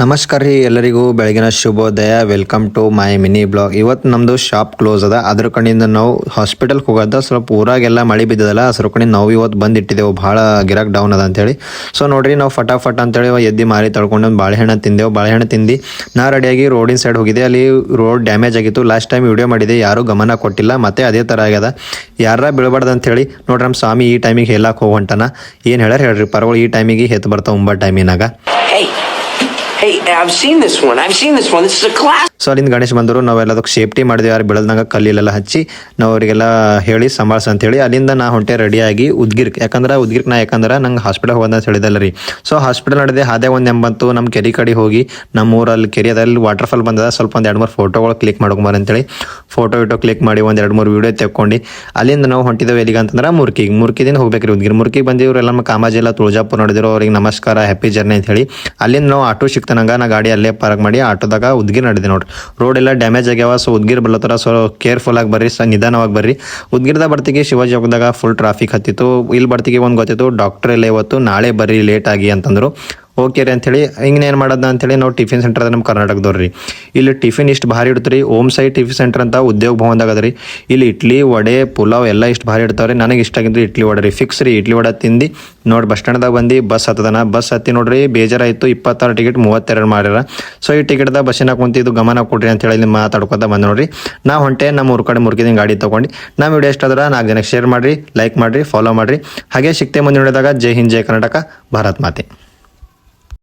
ನಮಸ್ಕಾರ ರೀ ಎಲ್ಲರಿಗೂ. ಬೆಳಗಿನ ಶುಭೋದಯ. Welcome to my mini blog ಇವತ್ತು ನಮ್ಮದು ಶಾಪ್ ಕ್ಲೋಸ್ ಅದ. ಅದ್ರ ಕಡೆಯಿಂದ ನಾವು ಹಾಸ್ಪಿಟಲ್ಗೆ ಹೋಗೋದ. ಸ್ವಲ್ಪ ಊರಾಗೆಲ್ಲ ಮಳೆ ಬಿದ್ದದಲ್ಲ ಅದ್ರ ಕಡೆಯಿಂದ ನಾವು ಇವತ್ತು ಬಂದು ಇಟ್ಟಿದ್ದೆವು ಭಾಳ ಗಿರಾಕ್ ಡೌನ್ ಅದ ಅಂತೇಳಿ. ಸೊ ನೋಡ್ರಿ ನಾವು ಫಟಾಫಟ್ ಅಂತೇಳಿ ಎದ್ದು ಮಾರಿ ತಳ್ಕೊಂಡು ಬಾಳೆಹಣ್ಣು ತಿಂದೆವು. ಬಾಳೆಹಣ್ಣು ತಿಂದು ನಾ ರೆಡಿಯಾಗಿ ರೋಡಿನ ಸೈಡ್ ಹೋಗಿದ್ದೆ. ಅಲ್ಲಿ ರೋಡ್ ಡ್ಯಾಮೇಜ್ ಆಗಿತ್ತು. ಲಾಸ್ಟ್ ಟೈಮ್ ವಿಡಿಯೋ ಮಾಡಿದೆ ಯಾರೂ ಗಮನ ಕೊಟ್ಟಿಲ್ಲ. ಮತ್ತೆ ಅದೇ ಥರ ಆಗ್ಯದ. ಯಾರ ಬೀಳಬಾರ್ದು ಅಂತೇಳಿ ನೋಡ್ರಿ ನಮ್ಮ ಸ್ವಾಮಿ ಈ ಟೈಮಿಗೆ ಹೇಳಕ್ಕೆ ಹೋಗಂಟನ ಏನು ಹೇಳ್ಯಾರ ಹೇಳ್ರಿ ಪರವಾಗಿ ಈ ಟೈಮಿಗೆ ಹೆತ್ತು ಬರ್ತಾವೆ ಒಂಬತ್ತು ಟೈಮಿನಾಗ ಸೊ ಅಲ್ಲಿಂದ ಗಣೇಶ್ ಬಂದರು ನಾವೆಲ್ಲದಕ್ಕೆ ಸೇಫ್ಟಿ ಮಾಡಿದ್ವಿ ಯಾರು ಬೆಳೆದಂಗ ಕಲ್ಲಿಲೆಲ್ಲ ಹಚ್ಚಿ, ನಾವು ಅವರಿಗೆಲ್ಲ ಹೇಳಿ ಸಂಭಾಳ್ಸ ಅಂತೇಳಿ ಅಲ್ಲಿಂದ ನಾ ಹೊಂಟೆ ರೆಡಿಯಾಗಿ ಉದ್ಗಿರ್ಕ್. ಯಾಕಂದ್ರೆ ಉದ್ಗಿರ್ಕ್ ನಾ, ಯಾಕಂದ್ರೆ ನಂಗೆ ಹಾಸ್ಪಿಟಲ್ ಹೋಗೋದ ಅಂತ ಹೇಳಿದಲ್ಲ ರೀ. ಸೊ ಹಾಸ್ಪಿಟಲ್ ನಡೆದೆ ಅದೇ ಒಂದು ಎಂಬತ್ತು ನಮ್ಮ ಕೆರೆ ಕಡೆ ಹೋಗಿ ನಮ್ಮ ಊರಲ್ಲಿ ಕೆರೆ ಅದಲ್ಲಿ ವಾಟರ್ ಫಾಲ್ ಬಂದದ. ಸ್ವಲ್ಪ ಒಂದು ಎರಡು ಮೂರು ಫೋಟೋಗಳು ಕ್ಲಿಕ್ ಮಾಡ್ಕೊಂಬಾರ ಅಂತೇಳಿ. ಫೋಟೋ ವಿಟೋ ಕ್ಲಿಕ್ ಮಾಡಿ ಒಂದು ಎರಡು ಮೂರು ವೀಡಿಯೋ ತೆಕ್ಕೊಂಡು. ಅಲ್ಲಿಂದ ನಾವು ಹೊಂಟಿದ್ದೇವೆ ಎಲ್ಲಿಗೆ ಅಂತಂದ್ರೆ ಮುರ್ಕಿಗೆ ಮುರ್ಕಿದಿಂದ ಹೋಗ್ಬೇಕ್ರಿ ಉದ್ಗಿರ್. ಮುರ್ಕಿಗೆ ಬಂದಿವ್ರು ಎಲ್ಲ ನಮ್ಮ ಕಾಮಾಜಿ ಎಲ್ಲ ತುಳಜಾಪುರ ನೋಡಿದ್ರು. ಅವ್ರಿಗೆ ನಮಸ್ಕಾರ ಹ್ಯಾಪಿ ಜರ್ನಿ ಅಂತ ಹೇಳಿ. ಅಲ್ಲಿಂದ ನಾವು ಆಟೋ ಸಿಕ್ತನಂಗ ನಾ ಗಾಡಿ ಅಲ್ಲೇ ಪಾರ್ಕ್ ಮಾಡಿ ಆಟೋದಾಗ ಉದ್ಗಿರ್ ನಡೆದೆ ನೋಡ್ರಿ. ರೋಡ್ ಎಲ್ಲ ಡ್ಯಾಮೇಜ್ ಆಗ್ಯಾವ ಸೊ ಉದ್ಗಿರ್ ಬರ್ಲತ್ತರ ಸೊ ಕೇರ್ಫುಲ್ ಆಗಿ ಬರ್ರಿ, ಸೊ ನಿಧಾನವಾಗಿ ಬರ್ರಿ. ಉದ್ಗಿರ್ದಾಗ ಬರ್ತಿಗೆ ಶಿವಾಜಿ ಹೋಗದಾಗ ಫುಲ್ ಟ್ರಾಫಿಕ್ ಹತ್ತಿತ್ತು. ಇಲ್ಲಿ ಬರ್ತಿಗೆ ಒಂದು ಗೊತ್ತಿತ್ತು ಡಾಕ್ಟರ್ ಎಲ್ಲ ಇವತ್ತು ನಾಳೆ ಬರ್ರಿ ಲೇಟ್ ಆಗಿ ಅಂತಂದ್ರು. ಓಕೆ ರೀ ಅಂಥೇಳಿ ಹಿಂಗೆ ಏನು ಮಾಡೋದ ಅಂತೇಳಿ ನಾವು ಟಿಫಿನ್ ಸೆಂಟರ್ ಅದ ನಮ್ಮ ಕರ್ನಾಟಕದವ್ರು. ರೀ ಇಲ್ಲಿ ಟಿಫಿನ್ ಇಷ್ಟು ಭಾರಿ ಇಡ್ತೀರಿ ಓಮ್ ಸೈ ಟಿಫಿನ್ ಸೆಂಟರ್ ಅಂತ ಉದ್ಯೋಗ ಭವನದಾಗ ಅದ ಇಲ್ಲಿ ಇಡ್ಲಿ, ವಡೆ, ಪುಲಾವ್ ಎಲ್ಲ ಇಷ್ಟು ಭಾರಿ ಇಡ್ತಾವ್ರಿ. ನನಗೆ ಇಷ್ಟ ಆಗಿದ್ದು ಇಡ್ಲಿ ವಡೆ ರೀ. ಫಿಕ್ಸ್ ರೀ, ಇಡ್ಲಿ ವಡೆ ತಿಂದು, ನೋಡಿ ಬಸ್ ಸ್ಟ್ಯಾಂಡ್ದಾಗ ಬಂದು ಬಸ್ ಹತ್ತದನ. ಬಸ್ ಹತ್ತಿ ನೋಡ್ರಿ, ಬೇಜಾರಾಯಿತು, ಇಪ್ಪತ್ತಾರು ಟಿಕೆಟ್ ಮೂವತ್ತೆರಡು ಮಾಡ್ಯಾರ. ಸೊ ಈ ಟಿಕೆಟ್ದಾಗ ಬಸ್ಸಿನಾಗ ಕುಂತಿದ್ದು ಗಮನ ಕೊಡ್ರಿ ಅಂತೇಳಿ ಇಲ್ಲಿ ಮಾತಾಡ್ಕೊತ ಬಂದು ನೋಡ್ರಿ. ನಾ ಹೊಂಟೆ, ನಮ್ಮ ಊರು ಕಡೆ ಮುರ್ಕಿದ್ದೀನಿ ಗಾಡಿ ತೊಗೊಂಡು. ನಮ್ಮ ವಿಡಿಯೋ ಇಷ್ಟ ಆದ್ರೆ ನಾಲ್ಕು ಜನಕ್ಕೆ ಶೇರ್ ಮಾಡಿರಿ ಲೈಕ್ ಮಾಡಿರಿ ಫಾಲೋ ಮಾಡಿರಿ. ಹಾಗೆ ಸಿಕ್ತೆ ಮುಂದೆ ನೋಡಿದಾಗ ಜೈ ಹಿಂದ್, ಜೈ ಕರ್ನಾಟಕ, ಭಾರತ್ ಮಾತೆ.